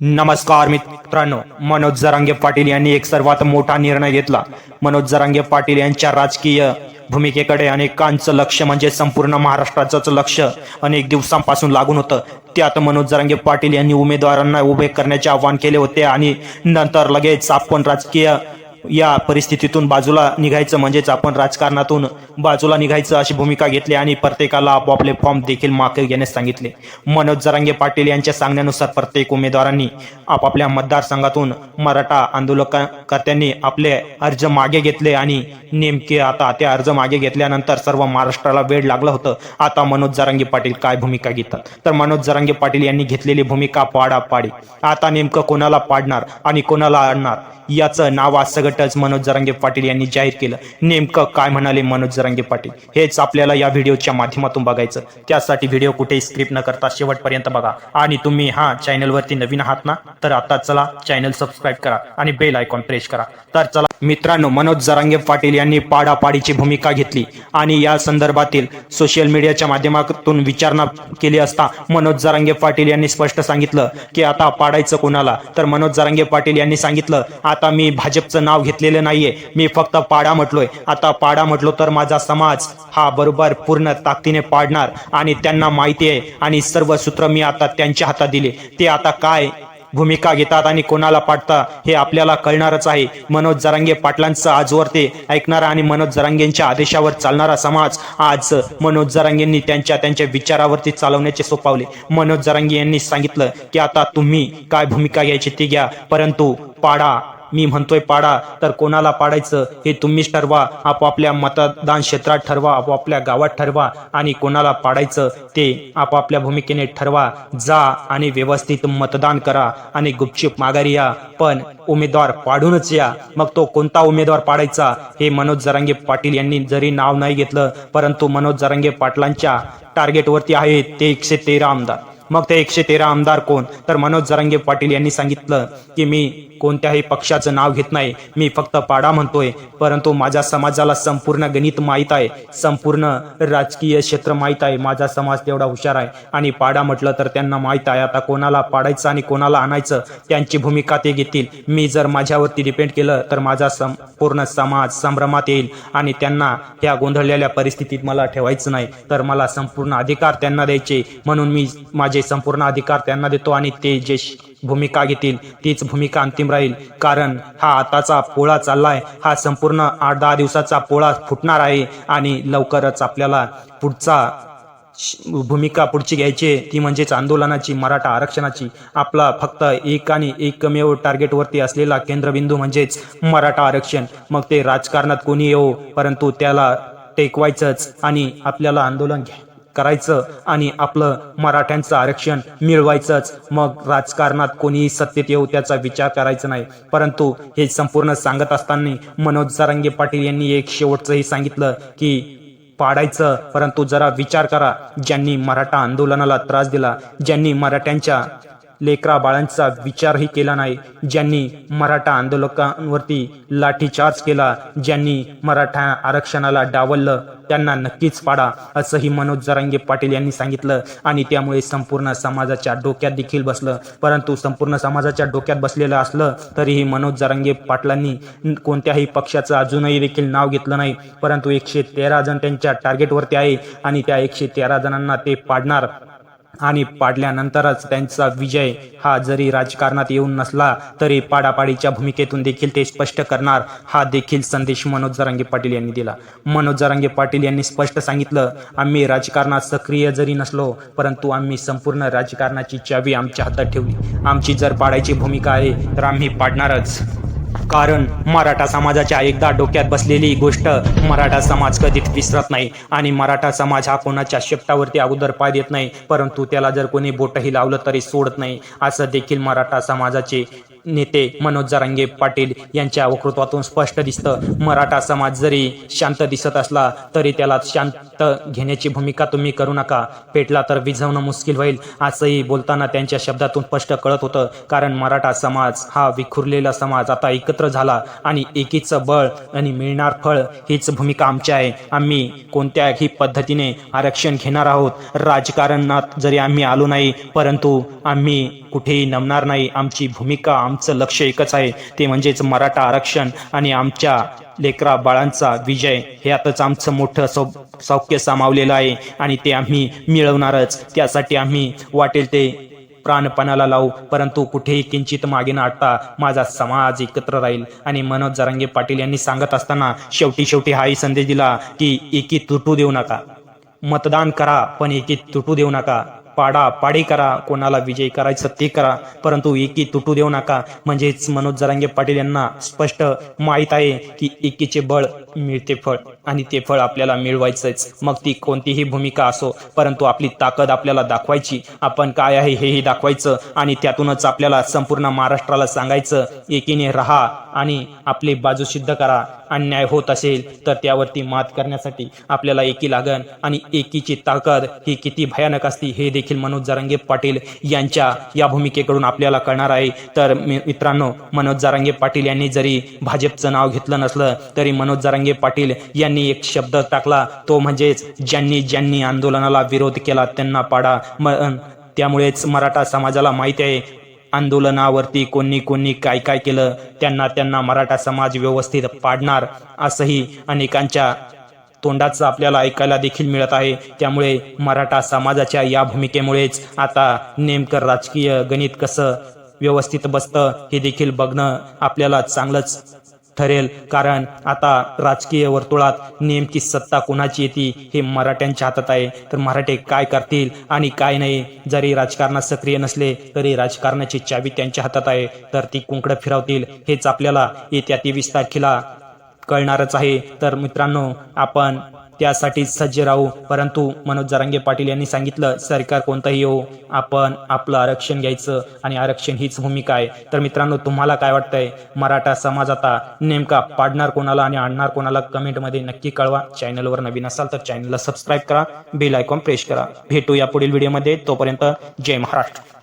नमस्कार मित्रांनो मनोज जरांगे पाटील यांनी एक सर्वात मोठा निर्णय घेतला. मनोज जरांगे पाटील यांच्या राजकीय भूमिकेकडे अनेकांचं लक्ष म्हणजे संपूर्ण महाराष्ट्राचंच लक्ष अनेक दिवसांपासून लागून होतं. त्यात मनोज जरांगे पाटील यांनी उमेदवारांना उभे करण्याचे आवाहन केले होते आणि नंतर लगेच आपण राजकीय या परिस्थितीतून बाजूला निघायचं म्हणजेच आपण राजकारणातून बाजूला निघायचं अशी भूमिका घेतली आणि प्रत्येकाला आपापले फॉर्म देखील मागे घेण्यास सांगितले. मनोज जरांगे पाटील यांच्या सांगण्यानुसार प्रत्येक उमेदवारांनी आपापल्या मतदारसंघातून मराठा आंदोलनकर्त्यांनी आपले अर्ज मागे घेतले आणि नेमके आता ते अर्ज मागे घेतल्यानंतर सर्व महाराष्ट्राला वेळ लागलं होतं. आता मनोज जरांगे पाटील काय भूमिका घेतात? तर मनोज जरांगे पाटील यांनी घेतलेली भूमिका पाडापाडी. आता नेमकं कोणाला पाडणार आणि कोणाला आणणार? याचं नाव आज सगटच मनोज जरांगे पाटील यांनी जाहीर केलं. नेमकं काय म्हणाले मनोज जरांगे पाटील? हेच आपल्याला या व्हिडिओच्या माध्यमातून बघायचं. त्यासाठी व्हिडिओ कुठेही स्क्रिप्ट न करता शेवटपर्यंत बघा. आणि तुम्ही हा चॅनलवरती नवीन आहात ना तर आता चला चॅनल सबस्क्राईब करा आणि बेल आयकॉन प्रेस करा. तर चला मित्रांनो मनोज जरांगे पाटील यांनी पाडापाडीची भूमिका घेतली आणि या संदर्भातील सोशल मीडियाच्या माध्यमातून विचारणा केली असता मनोज जरांगे पाटील यांनी स्पष्ट सांगितलं की आता पाडायचं कोणाला? तर मनोज जरांगे पाटील यांनी सांगितलं आता मी भाजपचं नाव घेतलेलं नाहीये मी फक्त पाडा म्हटलोय. आता पाडा म्हटलो तर माझा समाज हा बरोबर पूर्ण ताकदीने पाडणार आणि त्यांना माहिती आहे आणि सर्व सूत्र मी आता त्यांच्या हातात दिले. ते आता काय भूमिका घेतात आणि कोणाला पाडता हे आपल्याला कळणारच आहे. मनोज जरांगे पाटलांचं आजवर ते ऐकणारा आणि मनोज जरांगेंच्या आदेशावर चालणारा समाज आज मनोज जरांगेंनी त्यांच्या त्यांच्या विचारावरती चालवण्याचे सोपावले. मनोज जरांगे यांनी सांगितलं की आता तुम्ही काय भूमिका घ्यायची ती घ्या परंतु पाडा. मी म्हणतोय पाडा तर कोणाला पाडायचं? हे तुम्हीच ठरवा. आपापल्या मतदान क्षेत्रात ठरवा आपापल्या गावात ठरवा. आणि कोणाला पाडायचं ते आपापल्या भूमिकेने ठरवा. जा आणि व्यवस्थित मतदान करा आणि गुपचूप माघारी या. पण उमेदवार पाडूनच या. मग तो कोणता उमेदवार पाडायचा? हे मनोज जरांगे पाटील यांनी जरी नाव नाही घेतलं परंतु मनोज जरांगे पाटलांच्या टार्गेटवरती आहे ते एकशे तेरा आमदार. मग ते एकशे तेरा आमदार कोण? तर मनोज जरांगे पाटील यांनी सांगितलं की मी कोणत्याही पक्षाचं नाव घेत नाही. मी फक्त पाडा म्हणतोय. परंतु माझ्या समाजाला संपूर्ण गणित माहीत आहे. संपूर्ण राजकीय क्षेत्र माहीत आहे. माझा समाज तेवढा हुशार आहे. आणि पाडा म्हटलं तर त्यांना माहीत आहे. आता कोणाला पाडायचं आणि कोणाला आणायचं त्यांची भूमिका ते घेतील. मी जर माझ्यावरती डिपेंड केलं तर माझा संपूर्ण समाज संभ्रमात येईल. आणि त्यांना ह्या गोंधळलेल्या परिस्थितीत मला ठेवायचं नाही. तर मला संपूर्ण अधिकार त्यांना द्यायचे. म्हणून मी माझे संपूर्ण अधिकार त्यांना देतो आणि ते जे भूमिका घेतील तीच भूमिका अंतिम राहील. कारण हा आताचा पोळा चाललाय. हा संपूर्ण आठ दहा दिवसाचा पोळा फुटणार आहे आणि लवकरच आपल्याला पुढचा भूमिका पुढची घ्यायची ती म्हणजेच आंदोलनाची मराठा आरक्षणाची. आपला फक्त एक आणि एकमेव टार्गेटवरती असलेला केंद्रबिंदू म्हणजेच मराठा आरक्षण. मग ते राजकारणात कोणी येऊ परंतु त्याला टेकवायचंच आणि आपल्याला आंदोलन घ्या करायचं आणि आपलं मराठ्यांचं आरक्षण मिळवायचंच. मग राजकारणात कोणीही सत्तेत येऊ त्याचा विचार करायचा नाही. परंतु हे संपूर्ण सांगत असताना मनोज जारंगे पाटील यांनी एक शेवटचंही सांगितलं की पाडायचं. परंतु जरा विचार करा. ज्यांनी मराठा आंदोलनाला त्रास दिला ज्यांनी मराठ्यांच्या लेकरा बाळांचा विचारही केला नाही. ज्यांनी मराठा आंदोलकांवरती लाठीचार्ज केला ज्यांनी मराठा आरक्षणाला डावललं त्यांना नक्कीच पाडा असंही मनोज जरांगे पाटील यांनी सांगितलं आणि त्यामुळे संपूर्ण समाजाच्या डोक्यात देखील बसलं. परंतु संपूर्ण समाजाच्या डोक्यात बसलेलं असलं तरीही मनोज जरांगे पाटलांनी कोणत्याही पक्षाचं अजूनही देखील नाव घेतलं नाही. परंतु एकशे तेरा जण त्यांच्या टार्गेटवरती आहे आणि त्या एकशे तेरा जणांना ते पाडणार आणि पाडल्यानंतरच त्यांचा विजय हा जरी राजकारणात येऊन नसला तरी पाडापाडीच्या भूमिकेतून देखील ते स्पष्ट करणार हा देखील संदेश मनोज जरांगे पाटील यांनी दिला. मनोज जरांगे पाटील यांनी स्पष्ट सांगितलं आम्ही राजकारणात सक्रिय जरी नसलो परंतु आम्ही संपूर्ण राजकारणाची चावी आमच्या हातात ठेवली. आमची जर पाडायची भूमिका आहे तर आम्ही पाडणारच. कारण मराठा समाजाच्या एकदा डोक्यात बसलेली गोष्ट मराठा समाज कधीच विसरत नाही आणि मराठा समाज हा कोणाच्या शेपटावरती अगोदर पाय देत नाही परंतु त्याला जर कोणी बोटही लावलं तरी सोडत नाही असं देखील मराठा समाजाचे नेते मनोज जरांगे पाटील यांच्या वक्तृत्वातून स्पष्ट दिसतं. मराठा समाज जरी शांत दिसत असला तरी त्याला शांत घेण्याची भूमिका तुम्ही करू नका. पेटला तर विझवणं मुश्किल होईल असंही बोलताना त्यांच्या शब्दातून स्पष्ट कळत होतं. कारण मराठा समाज हा विखुरलेला समाज आता एकत्र झाला आणि एकीचं बळ आणि मिळणार फळ हीच भूमिका आमची आहे. आम्ही कोणत्याही पद्धतीने आरक्षण घेणार आहोत. राजकारणात जरी आम्ही आलो नाही परंतु आम्ही कुठेही नमणार नाही. आमची भूमिका आमचं लक्ष एकच आहे. ते म्हणजेच मराठा आरक्षण आणि आमच्या लेकरा बाळांचा विजय. ह्यातच आमचं मोठं सौ सौख्य सामावलेलं आहे आणि ते आम्ही मिळवणारच. त्यासाठी आम्ही वाटेल ते प्राणपणाला लावू. परंतु कुठेही किंचित मागे न माझा समाज एकत्र राहील. आणि मनोज जरांगे पाटील यांनी सांगत असताना शेवटी शेवटी हाही संदेश दिला की एकी तुटू देऊ नका. मतदान करा पण एकी तुटू देऊ नका. पाडा पाडी करा कोणाला विजयी करायचं ते करा. परंतु एकी तुटू देऊ नका. म्हणजेच मनोज जरांगे पाटील यांना स्पष्ट माहीत आहे की एकीचे बळ मिळते फळ आणि ते फळ आपल्याला मिळवायचंच. मग ती कोणतीही भूमिका असो परंतु आपली ताकद आपल्याला दाखवायची. आपण काय आहे हेही दाखवायचं आणि त्यातूनच आपल्याला संपूर्ण महाराष्ट्राला सांगायचं. एकीने राहा आणि आपली बाजू सिद्ध करा. अन्याय होत असेल तर त्यावरती मात करण्यासाठी आपल्याला एकी लागन आणि एकीची ताकद ही किती भयानक असते हे देखील मनोज जरांगे पाटील यांच्या या भूमिकेकडून आपल्याला कळणार आहे. तर मी- मित्रांनो मनोज जारंगे पाटील यांनी जरी भाजपचं नाव घेतलं नसलं तरी मनोज जारंगे पाटील यांनी एक शब्द टाकला तो म्हणजेच ज्यांनी ज्यांनी आंदोलनाला विरोध केला त्यांना पाडा. त्यामुळेच मराठा समाजाला माहिती आहे आंदोलनावरती कोणी कोणी काय काय केलं त्यांना त्यांना मराठा समाज व्यवस्थित पाडणार असंही अनेकांच्या तोंडाचं आपल्याला ऐकायला देखील मिळत आहे. त्यामुळे मराठा समाजाच्या या भूमिकेमुळेच आता नेमकं राजकीय गणित कसं व्यवस्थित बसतं हे देखील बघणं आपल्याला चांगलंच ठरेल. कारण आता राजकीय वर्तुळात नेमकी सत्ता कोणाची येते हे मराठ्यांच्या हातात आहे. तर मराठे काय करतील आणि काय नाही? जरी राजकारणात सक्रिय नसले तरी राजकारणाची चावी त्यांच्या हातात आहे. तर ती कुंकडं फिरवतील हेच आपल्याला येत्या तेवीस तारखेला कळणारच आहे. तर मित्रांनो आपण त्यासाठी सज्ज राहू. परंतु मनोज जरांगे पाटील यांनी सांगितलं सरकार कोणतंही येऊ आपण आपलं आरक्षण घ्यायचं आणि आरक्षण हीच भूमिका आहे. तर मित्रांनो तुम्हाला काय वाटतंय? मराठा समाज आता नेमका पाडणार कोणाला आणि आणणार कोणाला कमेंटमध्ये नक्की कळवा. चॅनलवर नवीन असाल तर चॅनलला सबस्क्राईब करा. बेल आयकॉन प्रेस करा. भेटू या पुढील व्हिडिओमध्ये. तोपर्यंत जय महाराष्ट्र.